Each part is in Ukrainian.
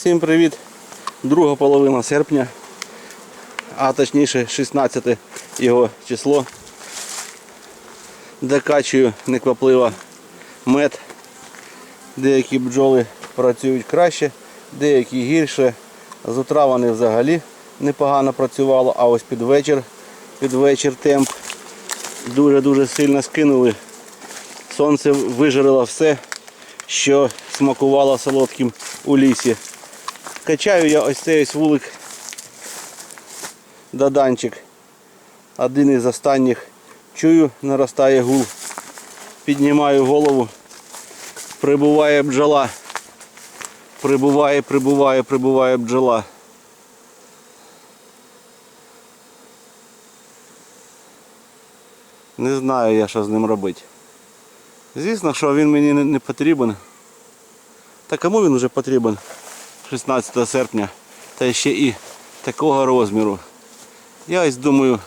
Всім привіт! Друга половина серпня, а точніше 16 його число. Докачую неквапливо мед. Деякі бджоли працюють краще, деякі гірше. З утра вони взагалі непогано працювали, а ось під вечір, під вечір темп дуже-дуже сильно скинули. Сонце вижарило все, що смакувало солодким у лісі. Качаю я ось цей ось вулик Даданчик. Один із останніх. Чую, наростає гул. Піднімаю голову. Прибуває бджола. Прибуває, прибуває, прибуває бджола. Не знаю я, що з ним робити. Звісно, що він мені не- потрібен. Та кому він вже потрібен 16 серпня, та ще і такого розміру. Я ось думаю,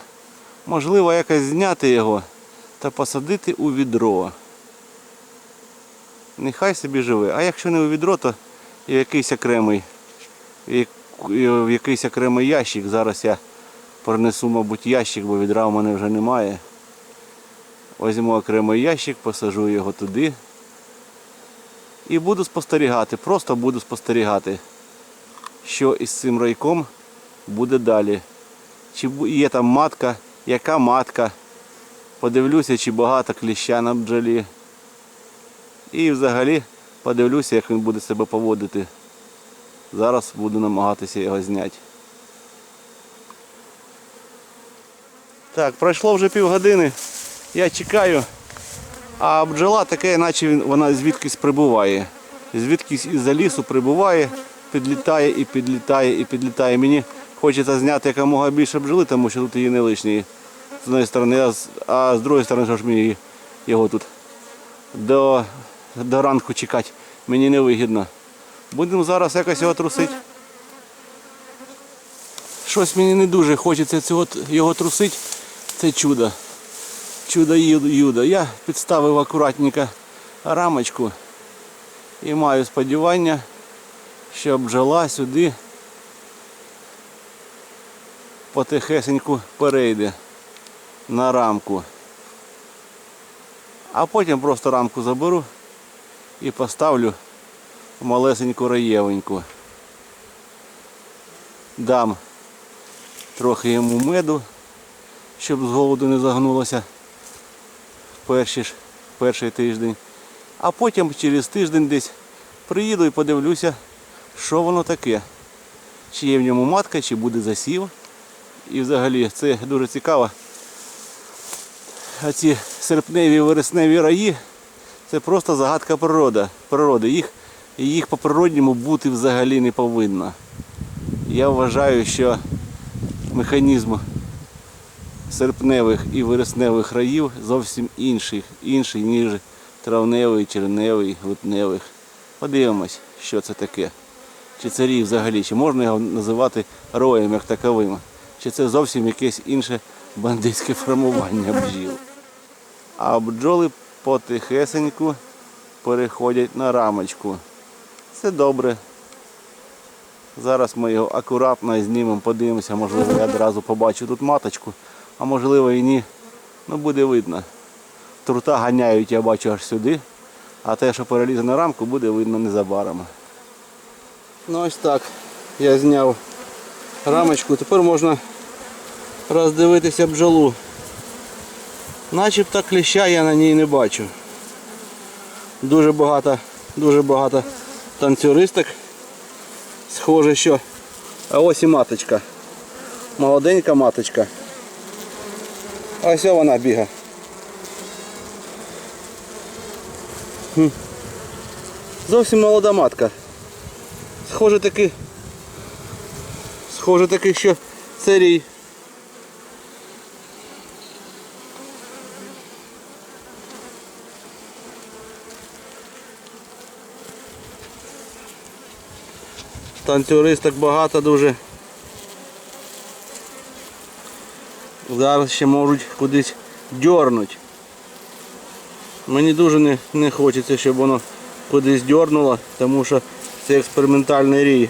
можливо якось зняти його та посадити у відро. Нехай собі живе. А якщо не у відро, то в якийсь окремий, в якийсь окремий ящик. Зараз я принесу, мабуть, ящик, бо відра в мене вже немає. Візьму окремий ящик, посажу його туди. І буду спостерігати, просто буду спостерігати, що із цим райком буде далі. Чи є там матка, яка матка. Подивлюся, чи багато кліща на бджолі. І взагалі подивлюся, як він буде себе поводити. Зараз буду намагатися його зняти. Так, пройшло вже півгодини. Я чекаю. А бджола таке, наче вона звідкись прибуває. Звідкись із-за лісу прибуває, підлітає і підлітає і підлітає. Мені хочеться зняти якомога більше бджоли, тому що тут її не лишньої. З однієї сторони, а з другої сторони, що ж мені його тут до, до ранку чекати. Мені не вигідно. Будемо зараз якось його трусити. Щось мені не дуже хочеться цього, його трусити. Це чудо чудо юдо. Я підставив акуратненько рамочку і маю сподівання, що бджола сюди потихесеньку перейде на рамку. А потім просто рамку заберу і поставлю малесеньку раєвеньку. Дам трохи йому меду, щоб з голоду не загнулося перший, перший тиждень. А потім через тиждень десь приїду і подивлюся, що воно таке. Чи є в ньому матка, чи буде засів. І взагалі це дуже цікаво. А ці серпневі вересневі раї це просто загадка природи. природи. Їх, їх по природньому бути взагалі не повинно. Я вважаю, що механізм серпневих і вересневих раїв зовсім інший, інший, ніж травневий, черневий, липневих. Подивимось, що це таке. Чи це рій взагалі, чи можна його називати роєм як таковим, чи це зовсім якесь інше бандитське формування бджіл. А бджоли потихесеньку переходять на рамочку. Це добре. Зараз ми його акуратно знімемо, подивимося, можливо, я одразу побачу тут маточку, а можливо і ні. Ну буде видно. Трута ганяють, я бачу аж сюди, а те, що перелізе на рамку, буде видно незабаром. Ну ось так. Я зняв рамочку, тепер можна роздивитися бджолу. Начебто кліща я на ній не бачу. Дуже багато, дуже багато танцюристок. Схоже, що. А ось і маточка. Молоденька маточка. Ось вона біга. Зовсім молода матка. Схоже таки. Схоже таки, що це рій. Танцюристок багато дуже. Зараз ще можуть кудись дьорнуть. Мені дуже не, не хочеться, щоб воно кудись дьорнуло, тому що це експериментальний рій.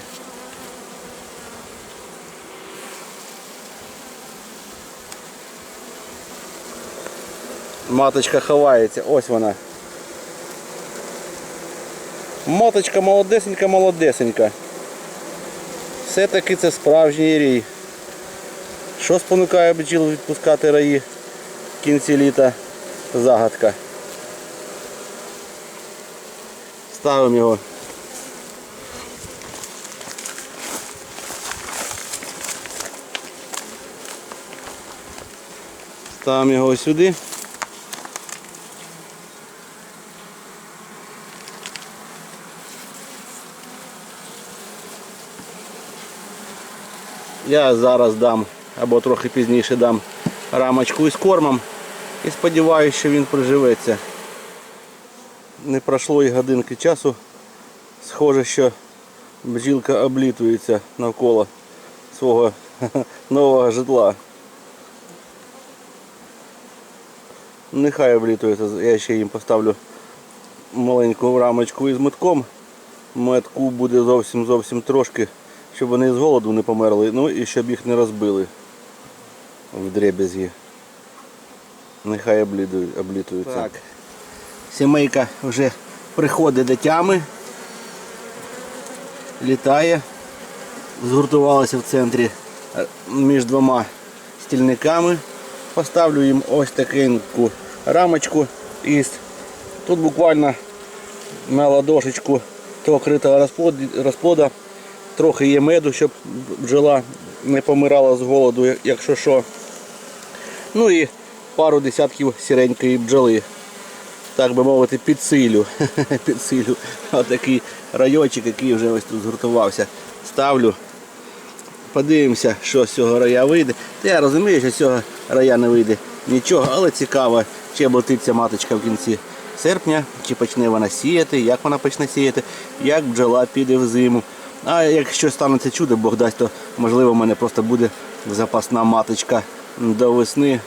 Маточка ховається, ось вона. Маточка молодесенька, молодесенька. Все-таки це справжній рій. Що спонукає бджіл відпускати раї в кінці літа? Загадка. Ставимо його. Ставимо його сюди. Я зараз дам або трохи пізніше дам рамочку із кормом і сподіваюся, що він приживеться. Не пройшло і годинки часу. Схоже, що бджілка облітується навколо свого нового житла. Нехай облітується, я ще їм поставлю маленьку рамочку із метком. Метку буде зовсім зовсім трошки, щоб вони з голоду не померли, ну і щоб їх не розбили в дребезгі. Нехай облітують- облітуються. Так. Сімейка вже приходить до тями, літає, згуртувалася в центрі е, між двома стільниками. Поставлю їм ось такеньку рамочку із тут буквально на ладошечку того критого розплода. Трохи є меду, щоб бджола не помирала з голоду, якщо що. Ну і пару десятків сіренької бджоли. Так би мовити, підсилю. підсилю. Отакий райочок, який вже ось тут згуртувався. Ставлю. Подивимося, що з цього рая вийде. Та я розумію, що з цього рая не вийде нічого, але цікаво, чи облетиться маточка в кінці серпня, чи почне вона сіяти, як вона почне сіяти, як бджола піде в зиму. А якщо станеться чудо, Бог дасть, то можливо в мене просто буде запасна маточка до весни.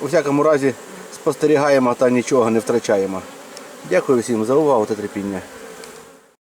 У всякому разі спостерігаємо та нічого не втрачаємо. Дякую всім за увагу та терпіння.